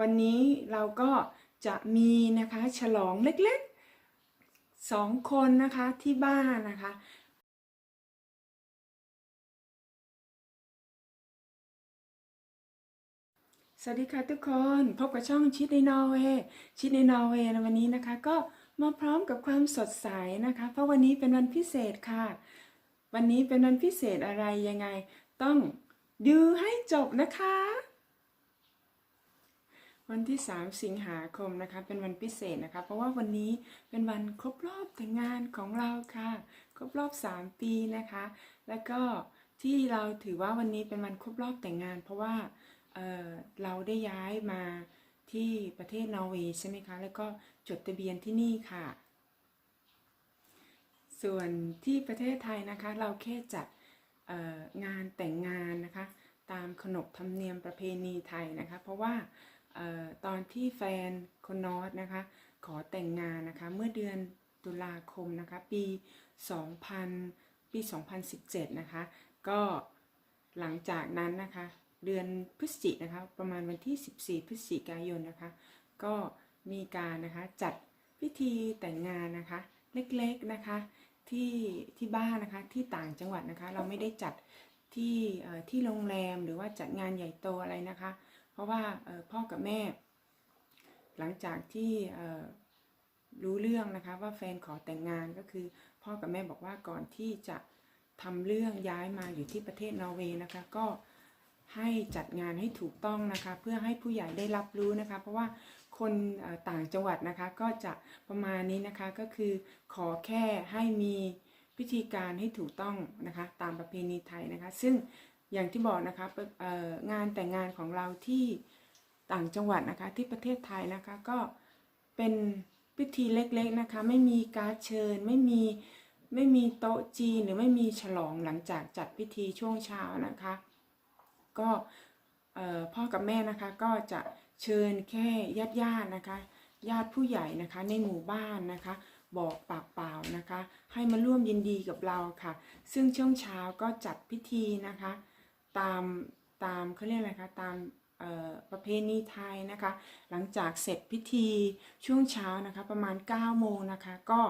วันนี้เราก็จะมีนะคะฉลองเล็กๆสองคนนะคะที่บ้านนะคะสวัสดีค่ะทุกคนพบกับช่องชิดในนอร์เวย์ชิดในนอร์เวย์ในวันนี้นะคะ ก็มาพร้อมกับความสดใสนะคะ เพราะวันนี้เป็นวันพิเศษค่ะ วันนี้เป็นวันพิเศษอะไรยังไง ต้องดูให้จบนะคะ วันที่ 3 สิงหาคมนะคะ เป็นวันพิเศษนะคะ เพราะว่าวันนี้เป็นวันครบรอบแต่งงานของเราค่ะ ครบรอบ 3 ปีนะคะ แล้วก็ที่เราถือว่าวันนี้เป็นวันครบรอบแต่งงาน เพราะว่าเเราได้ย้ายมาที่ประเทศนอร์เวย์ใช่ไหมคะ แล้วก็จดทะเบียนที่นี่ค่ะ ส่วนที่ประเทศไทยนะคะ เราแค่จัดงานแต่งงานนะคะ ตามขนบธรรมเนียมประเพณีไทยนะคะ เพราะว่า ตอนที่แฟนคนนอตนะคะ ขอแต่งงานนะคะ เมื่อเดือนตุลาคมนะคะ ปี 2000 ปี 2017 นะคะ ก็หลังจากนั้นนะคะ เดือนพฤศจิกนะคะ ประมาณวันที่ 14 พฤศจิกายนนะคะ ก็มีการนะคะจัดพิธีแต่งงานนะคะ เล็กๆนะคะที่ที่บ้านนะคะที่ต่างจังหวัดนะคะ เราไม่ได้จัดที่ที่โรงแรมหรือว่าจัดงานใหญ่โตอะไรนะคะ เพราะว่าพ่อกับแม่ หลังจากที่รู้เรื่องนะคะว่าแฟนขอแต่งงานก็คือพ่อกับแม่บอกว่าก่อนที่จะทำเรื่องย้ายมาอยู่ที่ประเทศนอร์เวย์นะคะก็ให้จัดงานให้ถูกต้องนะคะ เพื่อให้ผู้ใหญ่ได้รับรู้นะคะ เพราะว่าคนต่างจังหวัดนะคะก็จะประมาณนี้นะคะก็คือขอแค่ให้มีพิธีการให้ถูกต้องนะคะ ตามประเพณีไทยนะคะ ซึ่ง อย่างที่บอกนะคะงานแต่งงานของเราที่ต่างจังหวัดนะคะที่ประเทศไทยนะคะก็เป็นพิธีเล็กๆนะคะ ไม่มีการเชิญไม่มีไม่มีโต๊ะจีนหรือไม่มีฉลองหลังจากจัดพิธีช่วงเช้านะคะ ก็พ่อกับแม่นะคะก็จะเชิญแค่ญาติญาติๆนะคะ ญาติผู้ใหญ่นะคะในหมู่บ้านนะคะ บอกปากเปล่านะคะ ให้มาร่วมยินดีกับเราค่ะ ซึ่งช่วงเช้าก็จัดพิธีนะคะ ตามตามเขาเรียกอะไรคะตามประเพณีไทยนะคะ หลังจากเสร็จพิธีช่วงเช้านะคะ ประมาณ 9 โมงนะคะ ก็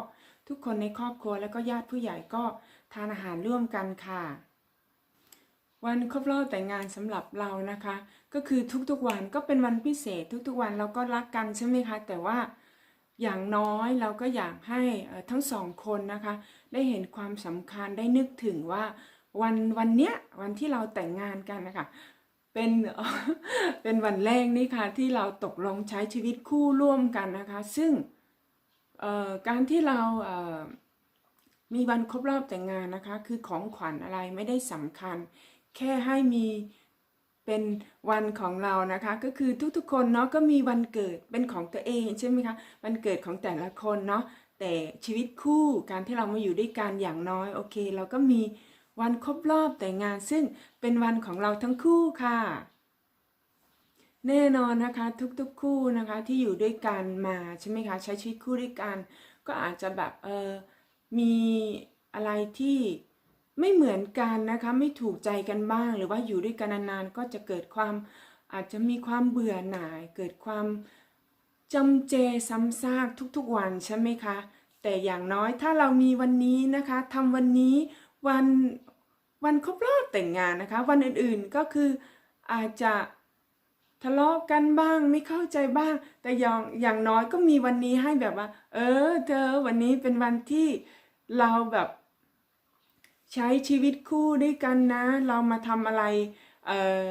ทุกคนในครอบครัวแล้วก็ญาติผู้ใหญ่ก็ทานอาหารร่วมกันค่ะ วันครบรอบแต่งงานสำหรับเรานะคะ ก็คือทุกๆวันก็เป็นวันพิเศษทุกๆวันเราก็รักกันใช่ไหมคะ แต่ว่าอย่างน้อยเราก็อยากให้ทั้งสองคนนะคะ ได้เห็นความสำคัญได้นึกถึงว่า วันวันเนี้ยวันที่เราแต่งงานกันนะคะเป็นเป็นวันแรกนี่ค่ะที่เราตกลงใช้ชีวิตคู่ร่วมกันนะคะ ซึ่งเอ่อการที่เราเอ่อมีวันครบรอบแต่งงานนะคะ คือของขวัญอะไรไม่ได้สำคัญ แค่ให้มีเป็นวันของเรานะคะ ก็คือทุกๆคนเนาะก็มีวันเกิดเป็นของตัวเองใช่ไหมคะวันเกิดของแต่ละคนเนาะแต่ชีวิตคู่การที่เรามาอยู่ด้วยกันอย่างน้อยโอเค เราก็มี วันครบรอบแต่งงานซึ่งเป็นวันของเราทั้งคู่ค่ะ แน่นอนนะคะทุกๆคู่นะคะที่อยู่ด้วยกันมาใช่ไหมคะใช้ชีวิตคู่ด้วยกัน ก็อาจจะแบบเออมีอะไรที่ไม่เหมือนกันนะคะไม่ถูกใจกันบ้าง หรือว่าอยู่ด้วยกันนานๆก็จะเกิดความอาจจะมีความเบื่อหน่าย เกิดความจำเจซ้ำซากทุกๆวันใช่ไหมคะ แต่อย่างน้อยถ้าเรามีวันนี้นะคะทำวันนี้วัน วันครบรอบแต่งงานนะคะ วันอื่นๆก็คืออาจจะทะเลาะกันบ้างไม่เข้าใจบ้าง แต่อย่างอย่างน้อยก็มีวันนี้ให้แบบว่า เออ เธอวันนี้เป็นวันที่เราแบบใช้ชีวิตคู่ด้วยกันนะ เรามาทำอะไรเอ่อ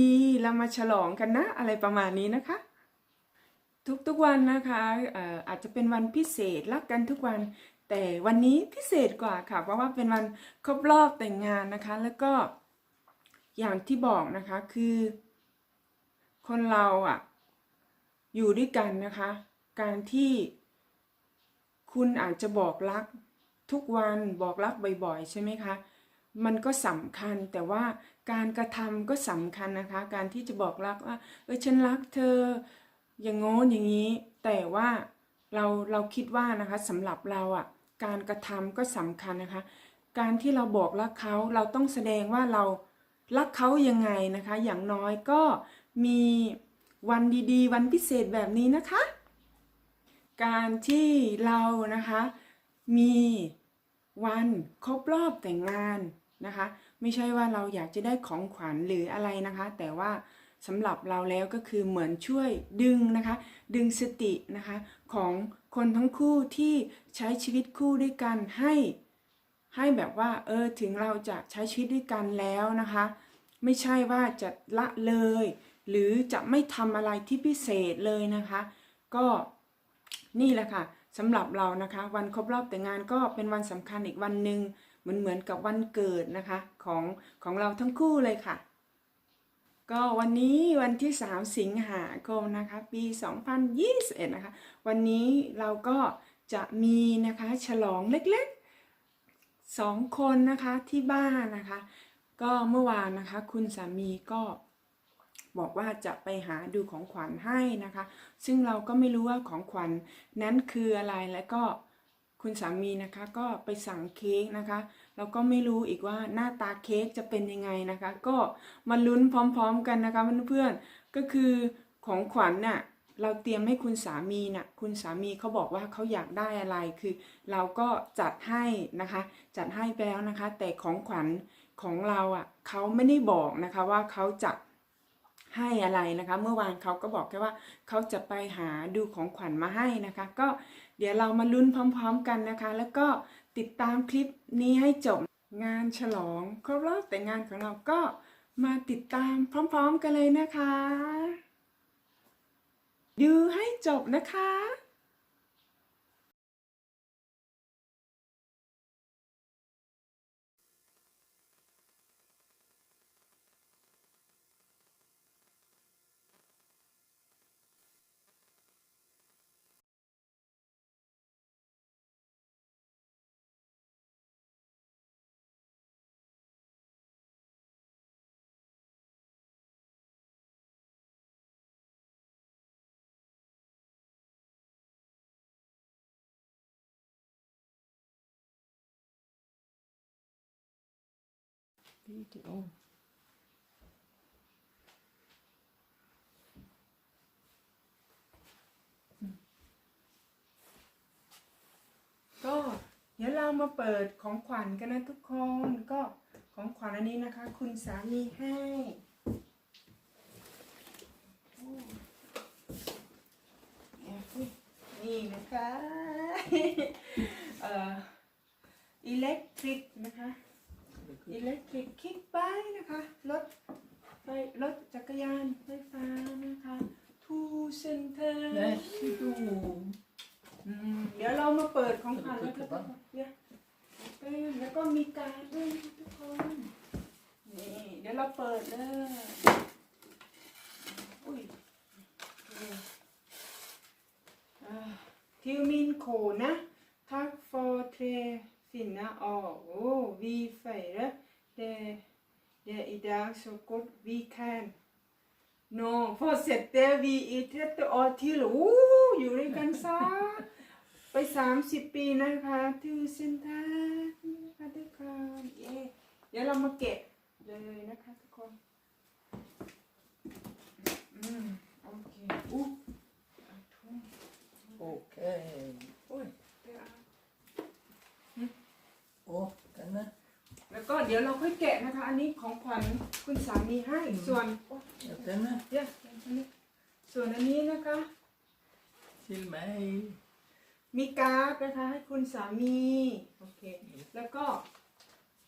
ดีๆ เรามาฉลองกันนะ อะไรประมาณนี้นะคะ ทุกๆวันนะคะอออาจจะเป็นวันพิเศษรักกันทุกวัน แต่วันนี้พิเศษกว่าค่ะ เพราะว่าเป็นวันครบรอบแต่งงานนะคะ แล้วก็อย่างที่บอกนะคะคือ คนเราอะ อยู่ด้วยกันนะคะ การที่คุณอาจจะบอกรักทุกวันบอกรักบ่อยๆ ใช่ไหมคะ มันก็สำคัญแต่ว่าการกระทำก็สำคัญนะคะ การที่จะบอกรักว่าเออฉันรักเธอ อย่างโง้นอย่างนี้ แต่ว่าเราเราคิดว่านะคะสำหรับเราอะ การกระทำก็สำคัญนะคะ การที่เราบอกรักเขาเราต้องแสดงว่าเรารักเขายังไงนะคะ อย่างน้อยก็มีวันดีๆ วันพิเศษแบบนี้นะคะ การที่เรานะคะมีวันครบรอบแต่งงานนะคะ ไม่ใช่ว่าเราอยากจะได้ของขวัญหรืออะไรนะคะ แต่ว่าสำหรับเราแล้วก็คือเหมือนช่วยดึงนะคะ ดึงสตินะคะของ คนทั้งคู่ที่ใช้ชีวิตคู่ด้วยกันให้ ให้แบบว่า เออถึงเราจะใช้ชีวิตด้วยกันแล้วนะคะ ไม่ใช่ว่าจะละเลย หรือจะไม่ทำอะไรที่พิเศษเลยนะคะ ก็นี่แหละค่ะสำหรับเรานะคะ วันครบรอบแต่งงานก็เป็นวันสำคัญอีกวันหนึ่งเหมือนเหมือนกับวันเกิดนะคะของของเราทั้งคู่เลยค่ะ ก็วันนี้วันที่ 3 สิงหาคมนะคะ ปี 2021 นะคะ วันนี้เราก็จะมีนะคะฉลองเล็กๆสองคนนะคะที่บ้านนะคะ ก็เมื่อวานนะคะ คุณสามีก็บอกว่าจะไปหาดูของขวัญให้นะคะ ซึ่งเราก็ไม่รู้ว่าของขวัญนั้นคืออะไรแล้วก็ คุณสามีนะคะก็ไปสั่งเค้กนะคะเราก็ไม่รู้อีกว่าหน้าตาเค้กจะเป็นยังไงนะคะ ก็มาลุ้นพร้อมๆกันนะคะเพื่อนๆก็คือของขวัญน่ะเราเตรียมให้คุณสามีน่ะคุณสามีเขาบอกว่าเขาอยากได้อะไรคือ เราก็จัดให้นะคะ จัดให้ไปแล้วนะคะ แต่ของขวัญของเราอะเขาไม่ได้บอกนะคะว่าเขาจะให้อะไรนะคะ เมื่อวานเขาก็บอกแค่ว่าเขาจะไปหาดูของขวัญมาให้นะคะ ก็ เดี๋ยวเรามาลุ้นพร้อมๆกันนะคะ แล้วก็ติดตามคลิปนี้ให้จบงานฉลองครบรอบแต่งงานของเราก็มาติดตามพร้อมๆกันเลยนะคะ ดูให้จบนะคะ วิดีโอก็เดี๋ยวเรามาเปิดของขวัญกันนะทุกคนก็ของขวัญอันนี้นะคะ คุณสามีให้นี่นะคะเอ่ออิเล็กทริกนะคะ อิเล็กทริกคิกไบนะคะรถไฟรถจักรยานไฟฟ้านะคะทูเซนเตอร์ Varsågod. เดี๋ยวเรามาเปิดของขวัญเปิแล้วดก็บ้างเดี๋ยวเป็นแล้วก็มีการดด้วยนะทุกคนนี่เดี๋ยวเราเปิดเลยอุ้ยนี่อ่าทิวมินโคนะทักฟอร์เทรฟินนะออโอ้วีไฟระเดเดอีดาสกุดวีแคน No, fortsätter vi i 30 år till. Oh, อยู่ด้วยกันซะไป30ปีนะคะทูสินทานนะคะทุกคนเย้เดี๋ยวเรามาเก็บเลยนะคะทุกคนอืมโอเคอู้เอาทุ่ง Okej. โอ้ยเดี๋ยวเอา Och denna. แล้วก็เดี๋ยวเราค่อยแกะนะคะ อันนี้ของขวัญคุณสามีให้ ส่วนโอ้ย Ja, denna เดี๋ยวอันนี้ส่วนอันนี้นะคะ till mig. มีการ์ดนะคะให้คุณสามี โอเค แล้วก็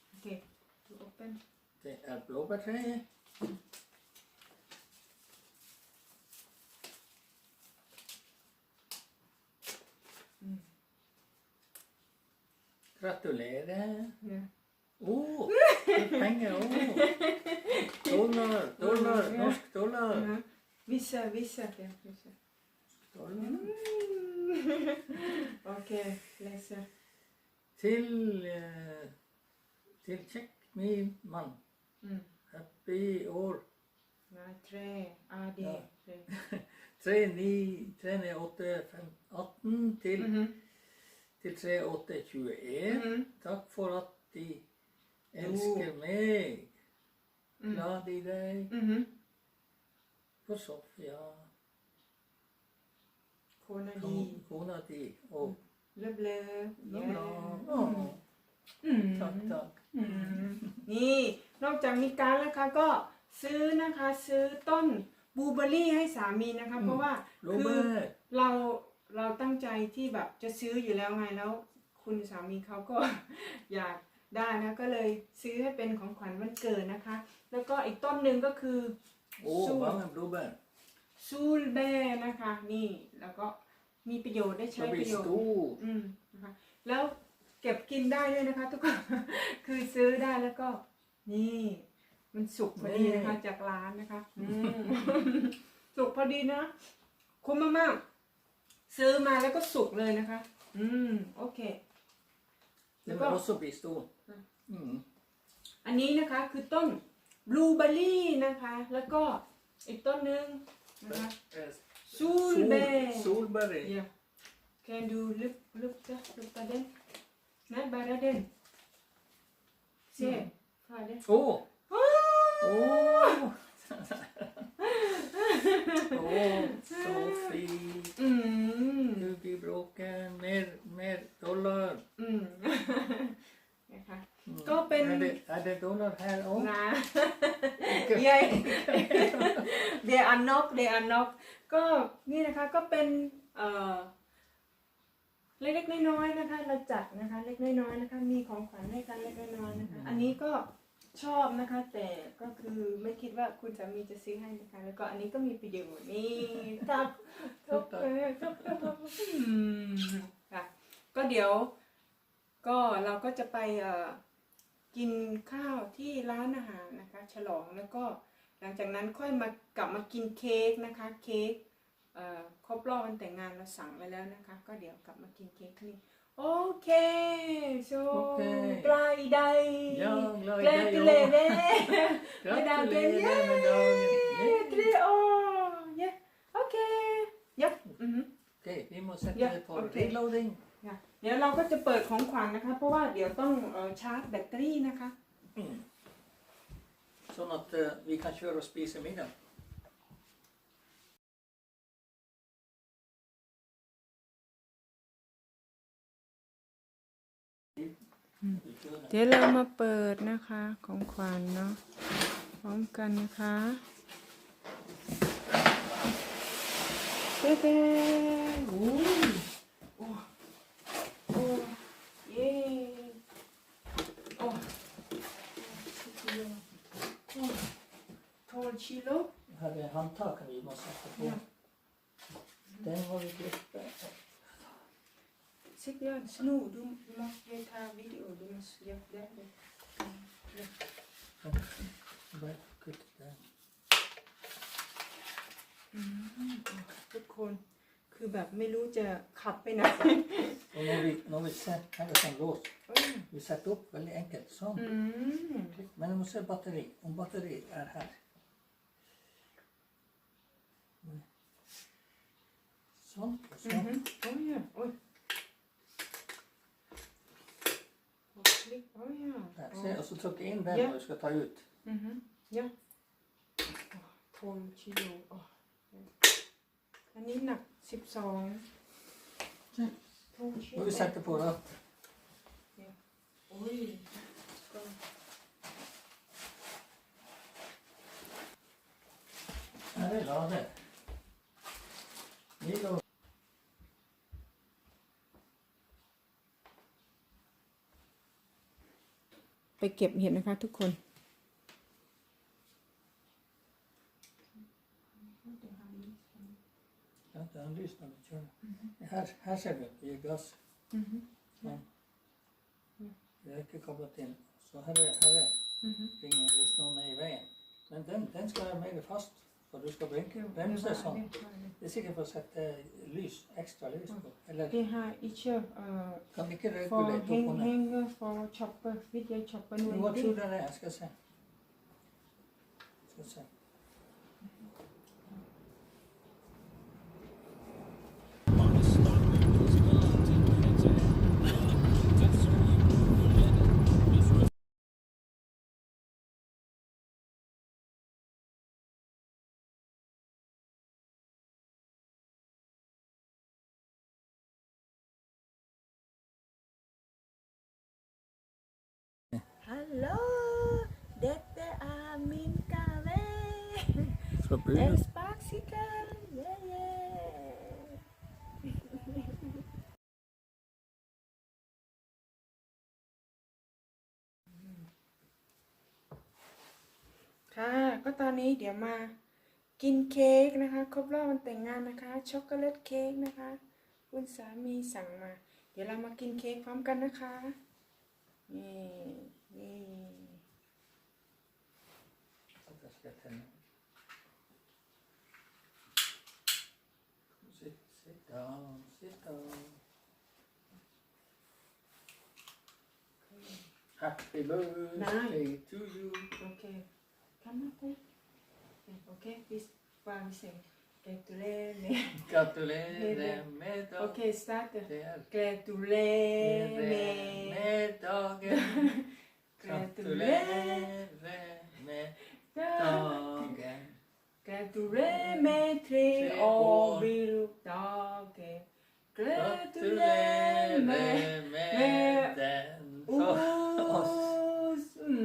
โอเคดู open Det är blåbärsträd. Gratulerar. เนี่ย Oh, det är pengar. Oh. Dollar, dollar, Mm, ja. norsk dollar. นะ vissa Oh, penger. Oh. Dollar, dollar, norsk dollar. Visse, visse. visse. Dollar. Ok, leser. Til, eh, til Tsjekk, min mann. Mm. Happy år. Nei, tre. Ah, det... Ja. Tre. 3, 9, 3, 9, 8, 5, 18 til, mm -hmm. til 3, 8, 21. Mm -hmm. Takk for at de elsker meg. Mm. Glad i deg. Mhm. På Sofia. โคนาดี Kona di. Och เลิฟเลิฟ bra. เย้ Åh, อืม tack, tack. อืมนี่นอกจากมีการดแล้วค่ะก็ซื้อนะคะซื้อต้นบลูเบอร์รี่ให้สามีนะคะเพราะว่าคือ Robert. เราเราตั้งใจที่แบบจะซื้ออยู่แล้วไงแล้ว คุณสามีเขาก็อยาก ได้นะก็เลยซื้อให้เป็นของขวัญวันเกิดนะคะ แล้วก็อีกต้นหนึ่งก็คือ Åh, Så- vad med blåbär. ซูลแบนะคะ นี่แล้วก็มีประโยชน์ได้ใช้ Det ประ blir โยชน์ stor. อืมนะคะแล้วเก็บกินได้ด้วยนะคะ ทุกคน คือซื้อได้แล้วก็ นี่ มันสุกพอดีนะคะ จากร้านนะคะอืม สุกพอดีนะ คุ้มมากๆ ซื้อมาแล้วก็สุกเลยนะคะ อืม โอเค Det vill också bli stor. Mm. อันนี้นะคะคือต้นบลูเบอร์รี่นะคะ แล้วก็อีกต้นหนึ่งนะคะ Eh, Solbär. Sol, solberg. Ja. Kan du luk lukta, lukta den? Nej, bara den. Se, Mm. färdig. Åh! Ah! Åh! Åh, så fint. Mm. Nu blir bråken. Mer, mer dollar. Mm. นะคะ Mm. Gå upp en- Är det, är det dollar här också? นะเย้เดอันนกเดอันนกก็นี่นะคะก็เป็นเอ่อเล็กๆน้อยๆนะคะ เราจัดนะคะเล็กน้อยๆนะคะ มีของขวัญให้กันเล็กน้อยๆนะคะ อันนี้ก็ชอบนะคะ แต่ก็คือไม่คิดว่าคุณสามีจะซื้อให้นะคะ แล้วก็อันนี้ก็มีประโยชน์นี่ทับทับทับทับทับอืมค่ะก็เดี๋ยว ก็เราก็จะไปเอ่อ กินข้าวที่ร้านอาหารนะคะ ฉลองแล้วก็หลังจากนั้นค่อยมากลับมากินเค้กนะคะเค้กเอ่อครบรอบวันแต่งงานเราสั่งไว้แล้วนะคะ ก็เดี๋ยวกลับมากินเค้กที่นี่โอเค so โอเคปลายใด Ja, glad i เกล dig เกล också. เด้ Gratulerar med dagen. เกลโอเย้โอเคยับอือฮึ Okej, vi måste Ja, sätta på okej. reloading. ค่ะเดี๋ยวเราก็จะเปิดของขวัญนะคะ เพราะว่าเดี๋ยวต้องเอ่อชาร์จแบตเตอรี่นะคะ Mm. Så att eh, vi kan köra och spisa middag. เดี๋ยวเรามาเปิดนะคะของขวัญเนาะพร้อมกันนะคะเต้เต้โอ้ยโอ้ ดูมาเรียนทาวิดีโอดูมาเรียกได้เลย Bara kutta den. ทุกคนคือแบบไม่รู้จะขับไปไหน Och nu har vi, nu har vi sett, här är som lås. เอ้ย Vi sätter upp väldigt enkelt. Så. อืม Men du måste ha batteri. Om batteri är här. Så. Och så. อือฮึโอ้ยอ่ะโอ้ยกดคลิกโอ้ยอ่ะ Där, se, och så trycka in den Ja. när du ska ta ut. อือฮึยะโทนชิโลอ๋ออันนี้หนักสิบสอง Mm. โทนชิโล Och vi sätter på då. โอ้ยก็ Här är lager. Vi då. ไปเ ก็บเห็ดนะคะทุกคน Jag har inte han lyssnat på kör. Här, här ser du, det är gas. Så. Det är inte kopplat in. Så här är, här är ringen, hvis någon är i vägen. Men den, den ska vara mer fast. For du skal blinke bremse sånn. Det er sikkert for å sette øh, lys, ekstra lys på. Mm. Eller Det har ikke uh, Kan ikke regulere henger for å choppe. Hvis jeg chopper noe Du må tro det er det. Jeg skal se. Skal se. Hallo, dette er min gave. Fra En bryllup. sparkesykkel. Yeah, yeah. ค่ะ ก็ตอนนี้เดี๋ยวมากินเค้กนะคะ ครบรอบวันแต่งงานนะคะ ช็อกโกแลตเค้กนะคะ คุณสามีสั่งมา เดี๋ยวเรามากินเค้กพร้อมกันนะคะนี่ นี่ Att jag ska tända. Sit, sit down, sit down. Happy birthday to you. โอเคคำมาเต้โอเค พี่ฟังเสียงแกตุเล่เน่ Gratulerar med โอเค dagen. start Det är แกตุเล่เน่ med dagen. Gratulerar Gratulerar med dagen.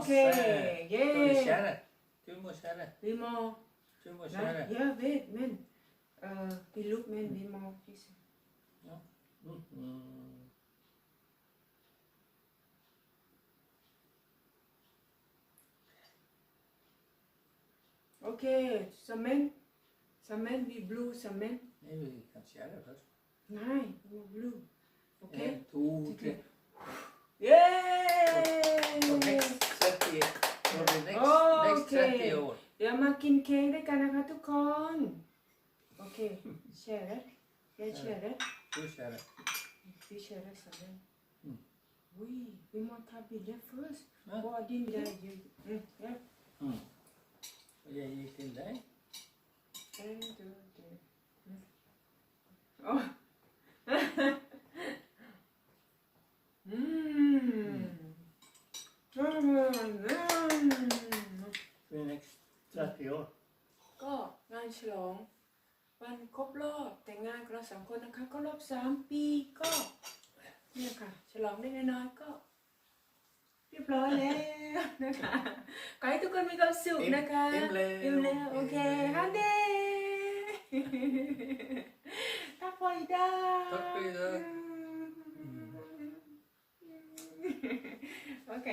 แกตุเล่เมทรีโอบิลูดาเกแกตุเล่เม Gratulerar med den อู för oss. สอืม Mm. อืมอืมโอเคเย้ Ska vi köra? Du må köra. วิโม Du må นะ köra. เยอะเวทเมนเอ่อพี่ลูกเมนวิโมพี่ Mm. โอเคสเมนสเมนวีบลูส เมน Nej, vi kan köra först. ง่ายวีบลูโอเค En, två, tre. เย้ Och next 30, for the next, next Okay. 30 år. เดี๋ยวมากินเค้กด้วยกันนะคะทุกคนโอเคแชร์เลยแกแชร์เลย Du kör. พี่แชร์เลยสเมนอืมอุ้ยวิโมทาบิเลฟ first นะบอดินได้ยูอืมเย้ Mm. Och jag gick till dig. En, två, tre. Åh! Mm. วันครบรอบแต่งงานของเราสองคนนะคะ ก็รอบสามปีก็เนี่ยค่ะ ฉลองได้น้อยๆก็ เรียบร้อยแล้วนะคะขอให้ทุกคนมีความสุขนะคะอิ่มแล้วอิ่มแล้วโอเคอิ่มแล้วฮันเดทักพอยได้ Tack för idag. โอเค